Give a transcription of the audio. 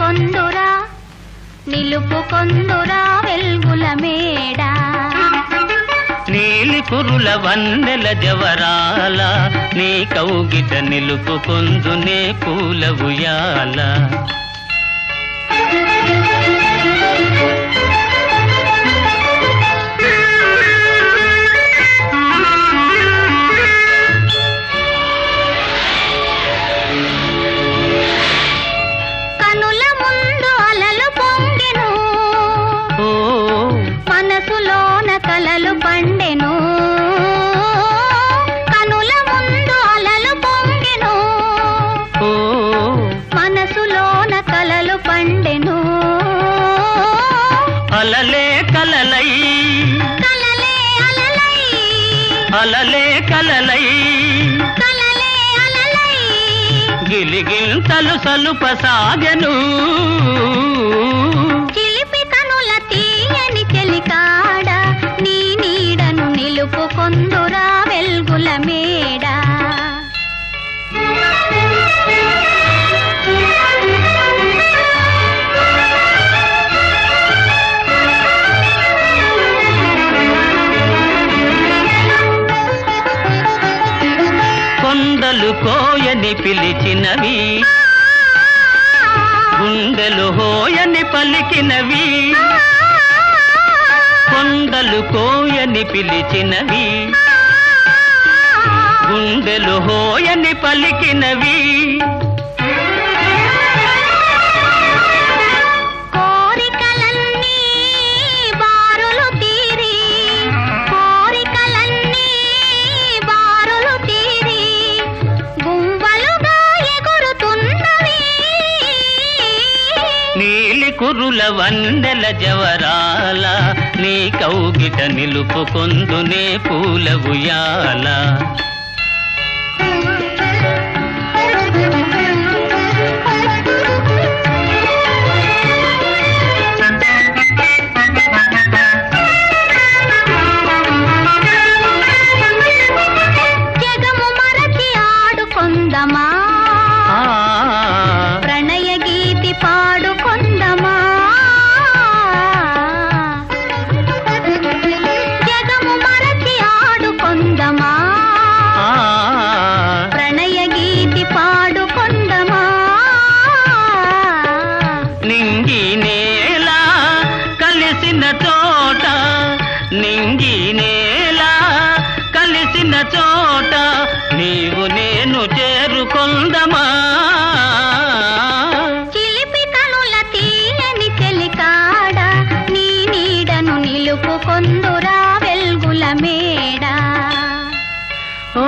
కొందురా నిలుపు కొందురా వెల్గుల మేడ. నీలి పురుల వందల జవరాల నీ కౌగిట నిలుపుకొందునే పూల ఉయాల అలలే కలలై. గిలిగింతలు సలుప సాగను చిలిపి కనుల తీయని చెలికాడ కోయని పిలిచినవి. గుండెలు హోయని పలికినవి. కొండలు కోయని పిలిచినవి. గుండెలు హోయని పలికినవి. నీలి కురుల వందెల జవరాల నీ కౌగిట నిలుపుకొందునే పూల ఉయాల నింగి నేలా కలిసిన చోట నీవు నేను చేరుకుందమా? చిలిపి కనుల వెల్గుల మేడా. ఓ